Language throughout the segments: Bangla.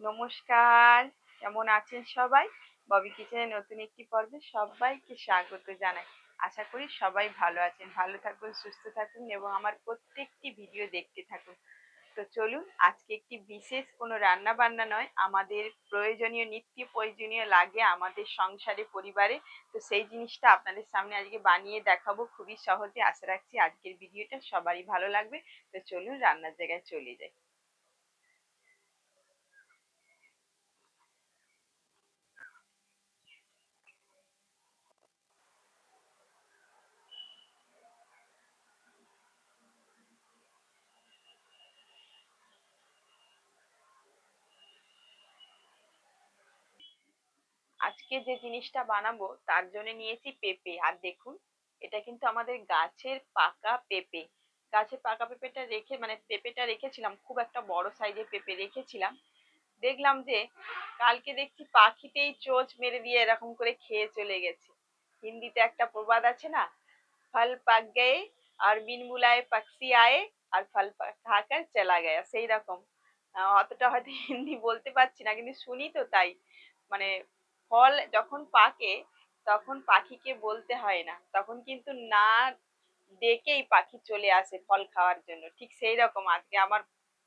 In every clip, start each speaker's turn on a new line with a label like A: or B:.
A: নমস্কার, কেমন আছেন সবাই? ববি কিচেনের নতুন একটি পর্বে সবাইকে স্বাগত জানাই। আশা করি সবাই ভালো আছেন, ভালো থাকুন, সুস্থ থাকুন এবং আমার প্রত্যেকটি ভিডিও দেখতে থাকুন। তো চলুন, আজকে একটি বিশেষ কোনো রান্না বান্না নয়, আমাদের প্রয়োজনীয়, নিত্য প্রয়োজনীয় লাগে আমাদের সংসারে, পরিবারে। তো সেই জিনিসটা আপনাদের সামনে আজকে বানিয়ে দেখাবো খুবই সহজে। আশা রাখছি আজকের ভিডিওটা সবারই ভালো লাগবে। তো চলুন, রান্নার জায়গায় চলে যাই। আজকে যে জিনিসটা বানাবো, তার জন্য নিয়েছি পেঁপে। আর দেখুন, এটা কিন্তু আমাদের গাছের পাকা পেঁপে। গাছের পাকা পেঁপেটা রেখে মানে পেঁপেটা রেখেছিলাম, খুব একটা বড় সাইজের পেঁপে রেখেছিলাম। দেখলাম যে, কালকে দেখছি পাখিতেই চোচ মেরে দিয়ে এরকম করে খেয়ে চলে গেছে। হিন্দিতে একটা প্রবাদ আছে না, ফল পাক গয়ে আর বিন বুলায় পাকসি আয়ে, আর ফল খাকার চলা গয়া। সেই রকম অতটা হয়তো হিন্দি বলতে পারছি না, কিন্তু শুনি তো তাই। মানে ফল যখন পাকে, তখন পাখিকে বলতে হয় না। তখন কিন্তু না ডেকেই পাখি চলে আসে ফল খাওয়ার জন্য। ঠিক সেই রকম আজকে আমার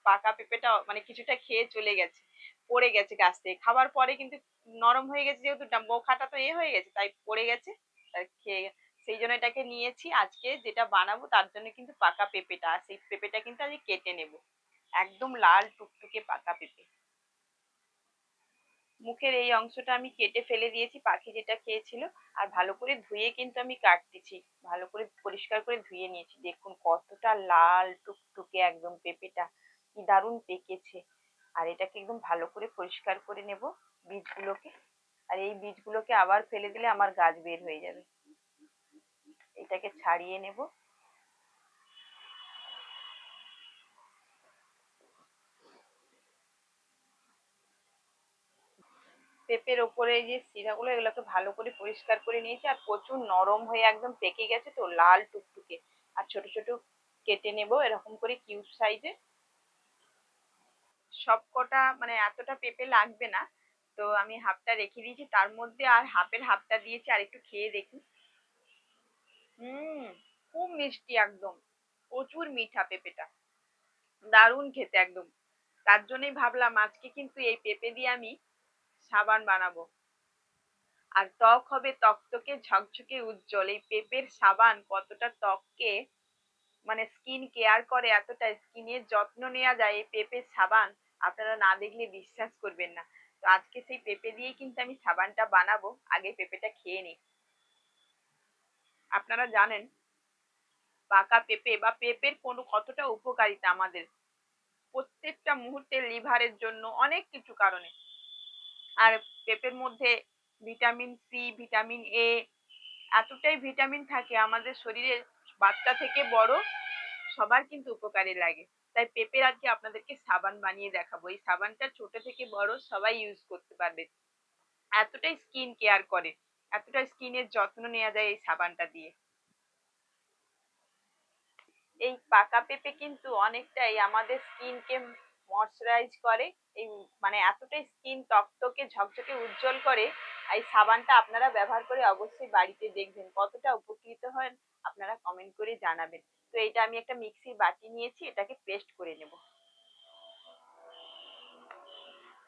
A: পাকা পেঁপেটা মানে কিছুটা খেয়ে চলে গেছে, পড়ে গেছে গাছ থেকে। খাবার পরে কিন্তু নরম হয়ে গেছে যেহেতু বোখাটা তো এ হয়ে গেছে, তাই পড়ে গেছে, তাই খেয়ে সেই জন্য এটাকে নিয়েছি। আজকে যেটা বানাবো তার জন্য কিন্তু পাকা পেঁপেটা সেই পেঁপেটা কিন্তু আজকে কেটে নেব। একদম লাল টুকটুকে পাকা পেঁপে। মুখের এই অংশটা আমি কেটে ফেলে দিয়েছি, পাখি যেটা খেয়েছিল। আর ভালো করে ধুয়ে কিন্তু আমি কাটতেছি। ভালো করে পরিষ্কার করে ধুয়ে নিয়েছি। দেখুন কতটা লাল টুকটুকে একদম পেঁপেটা। কি দারুণ পেকেছে। আর এটাকে একদম ভালো করে পরিষ্কার করে নেব বীজগুলোকে। আর এই বীজগুলোকে আবার ফেলে দিলে আমার গাছ বের হয়ে যাবে। এটাকে ছাড়িয়ে নেব। পেঁপের ওপরে যে শিরাগুলো এগুলোকে ভালো করে পরিষ্কার করে নিয়েছি। আর প্রচুর নরম হয়ে একদম পেকে গেছে তো, লাল টুকটুকে। আর ছোট ছোট কেটে নেব এরকম করে কিউব সাইজে। সব কটা মানে এতটা পেঁপে লাগবে না। তো আমি হাফটা রেখে দিয়েছি। তার মধ্যে আর হাফের হাফটা দিয়েছি, আর একটু খেয়ে দেখি। হুম, খুব মিষ্টি একদম। প্রচুর মিঠা পেঁপেটা। দারুণ খেতে একদম। তার জন্যই ভাবলাম আজকে কিন্তু এই পেঁপে দিয়ে আমি সাবান বানাবো। আর ত্বক হবে তকতকে ঝকঝকে উজ্জ্বল। এই পেঁপের সাবান কতটা ত্বককে মানে স্কিন কেয়ার করে এতটা স্কিনের যত্ন নেওয়া যায় এই পেঁপের সাবান। আপনারা না দেখলে বিশ্বাস করবেন না। তো আজকে সেই পেঁপে দিয়েই কিন্তু আমি সাবানটা বানাবো। আগে পেঁপেটা খেয়ে নিই। আপনারা জানেন, পাকা পেঁপে বা পেঁপের কোনো কতটা উপকারিতা আমাদের। প্রত্যেকটা মুহূর্তে লিভারের জন্য অনেক কিছু কারণে। আর পেঁপের মধ্যে ভিটামিন সি ভিটামিন এ এতটাই ভিটামিন থাকে আমাদের শরীরে বাচ্চা থেকে বড়, সবার কিন্তু উপকারে লাগে। তাই পেঁপের আজকে আপনাদেরকে সাবান বানিয়ে দেখাবো। এই সাবানটা ছোট থেকে বড় সবাই ইউজ করতে পারবে। এতটাই স্কিন কেয়ার করে এতটা স্কিনের যত্ন নেওয়া যায় এই সাবানটা দিয়ে। এই পাকা পেঁপে কিন্তু অনেকটাই আমাদের স্কিনকে ময়শ্চারাইজ করে। এই মানে এতটাই স্কিন তকতকে, ঝকঝকে উজ্জ্বল করে এই সাবানটা আপনারা ব্যবহার করে অবশ্যই বাড়িতে দেখবেন। কতটা উপকৃত হন আপনারা কমেন্ট করে জানাবেন। তো এটা আমি একটা মিক্সির বাটি নিয়েছি, এটাকে পেস্ট করে নেব।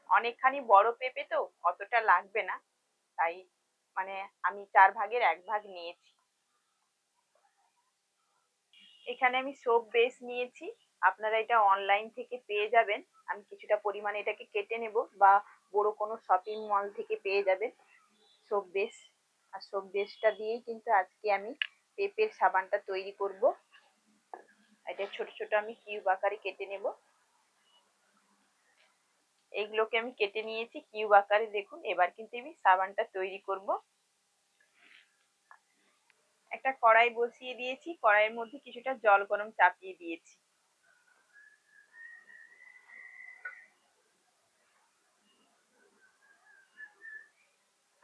A: অনেকখানি বড় পেঁপে তো, অতটা লাগবে না। তাই মানে আমি চার ভাগের এক ভাগ নিয়েছি। এখানে আমি সোপ বেস নিয়েছি। আপনারা এটা অনলাইন থেকে পেয়ে যাবেন। আমি কিছুটা পরিমাণে এটাকে কেটে নেব বা বড় কোনো শপিং মল থেকে পেয়ে যাবেন। সোপ বেস আর সোপ বেসটা দিয়েই কিন্তু আজকে আমি পেঁপের সাবানটা তৈরি করব। এটা ছোট ছোট আমি কিউব আকারে কেটে নেব। এইগুলোকে আমি কেটে নিয়েছি কিউব আকারে। দেখুন, এবার কিন্তু আমি সাবানটা তৈরি করব। একটা কড়াই বসিয়ে দিয়েছি। কড়াইয়ের মধ্যে কিছুটা জল গরম চাপিয়ে দিয়েছি।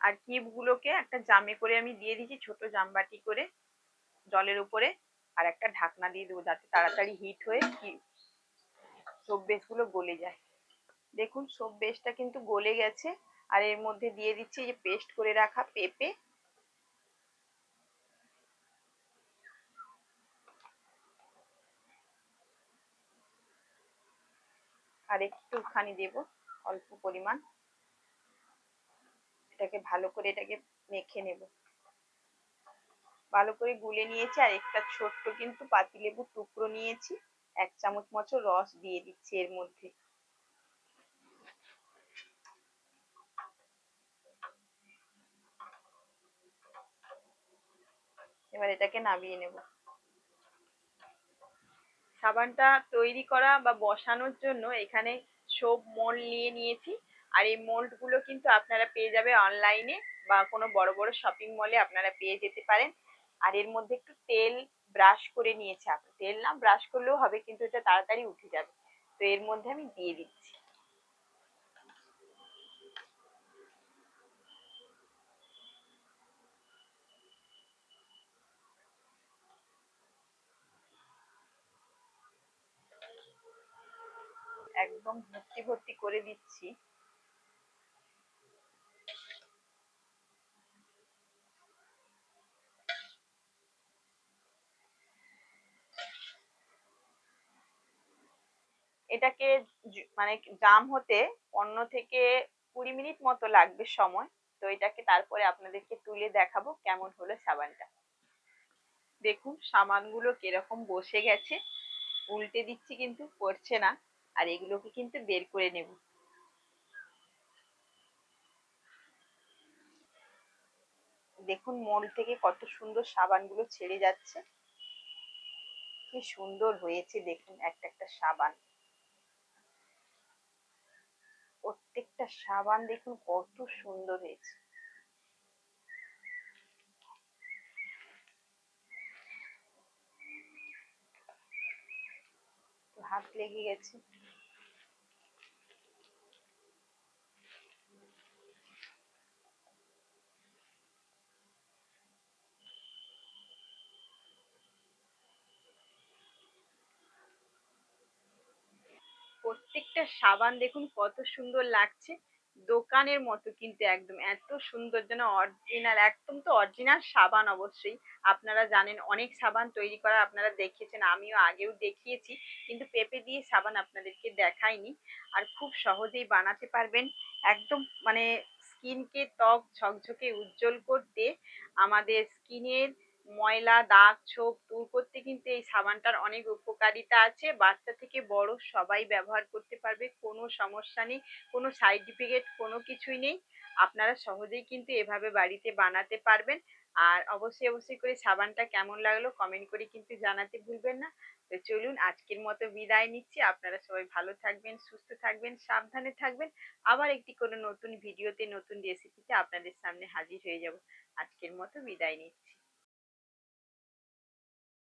A: আর কিউবগুলোকে একটা জামে করে আমি দিয়ে দিয়েছি, ছোট জামবাটি করে জলের উপরে আর একটা ঢাকনা দিয়ে দেবো যাতে তাড়াতাড়ি হিট হয়ে সব বেসগুলো গলে যায়। দেখুন সব বেসটা কিন্তু গলে গেছে আর এর মধ্যে দিয়ে দিচ্ছি যে পেস্ট করে রাখা পেঁপে। আর একটুখানি দেব অল্প পরিমাণ। এটাকে ভালো করে এটাকে মেখে নেব। ভালো করে গুলে নিয়েছি আর একটা ছোট্ট কিন্তু পাতিলেবুর টুকরো নিয়েছি। এক চামচ মতো রস দিয়ে দিচ্ছি এর মধ্যে। এবার এটাকে নামিয়ে নেব। সাবানটা তৈরি করা বা বসানোর জন্য এখানে সোপ মোল্ড নিয়ে নিয়েছি। আর এই মোল্ডগুলো কিন্তু আপনারা পেয়ে যাবে অনলাইনে বা কোনো বড় বড় শপিং মলে আপনারা পেয়ে যেতে পারেন। আর এর মধ্যে একটু তেল ব্রাশ করে নিয়েছি আপনি। তেল না ব্রাশ করলেও হবে, কিন্তু এটা তাড়াতাড়ি উঠে যাবে। তো এর মধ্যে আমি দিয়ে দিচ্ছি। একদম ভর্তি ভর্তি করে দিচ্ছি। এটাকে মানে জাম হতে পনেরো থেকে কুড়ি মিনিট মতো লাগবে সময়। তো এটাকে তারপরে আপনাদেরকে তুলে দেখাবো কেমন হলো সাবানটা। দেখুন সাবানগুলো কীরকম বসে গেছে। উল্টে দিচ্ছি কিন্তু পড়ছে না। আর এগুলোকে কিন্তু বের করে নেব। দেখুন মোল থেকে কত সুন্দর সাবানগুলো ছেড়ে যাচ্ছে। কি সুন্দর হয়েছে দেখুন একটা একটা সাবান। প্রত্যেকটা সাবান দেখুন কত সুন্দর হয়েছে। হাত লেগে গেছে। প্রত্যেকটা সাবান দেখুন, কত সুন্দর লাগছে। দোকানের মতো কিন্তু একদম, এত সুন্দর যেন অরিজিনাল একদম তো অরিজিনাল সাবান অবশ্যই। আপনারা জানেন, অনেক সাবান তৈরি করা আপনারা দেখেছেন, আমিও আগেও দেখিয়েছি, কিন্তু পেঁপে দিয়ে সাবান আপনাদেরকে দেখাইনি। আর খুব সহজেই বানাতে পারবেন। একদম মানে স্কিনকে ত্বক ঝকঝকে উজ্জ্বল করতে, আমাদের স্কিনের ময়লা, দাগ, ছোপ দূর করতে কিন্তু এই সাবানটার অনেক উপকারিতা আছে। বাচ্চা থেকে বড় সবাই ব্যবহার করতে পারবে, কোনো সমস্যা নেই, কোনো সাইড ইফেক্ট কোনো কিছুই নেই। আপনারা সহজেই কিন্তু এভাবে বাড়িতে বানাতে পারবেন। আর অবশ্যই অবশ্যই করে সাবানটা কেমন লাগল কমেন্ট করে কিন্তু জানাতে ভুলবেন না। তো চলুন, আজকের মতো বিদায় নিচ্ছি। আপনারা সবাই ভালো থাকবেন, সুস্থ থাকবেন, সাবধানে থাকবেন। আবার একটি কোনো নতুন ভিডিওতে, নতুন রেসিপিতে আপনাদের সামনে হাজির হয়ে যাব। আজকের মতো বিদায় নিচ্ছি।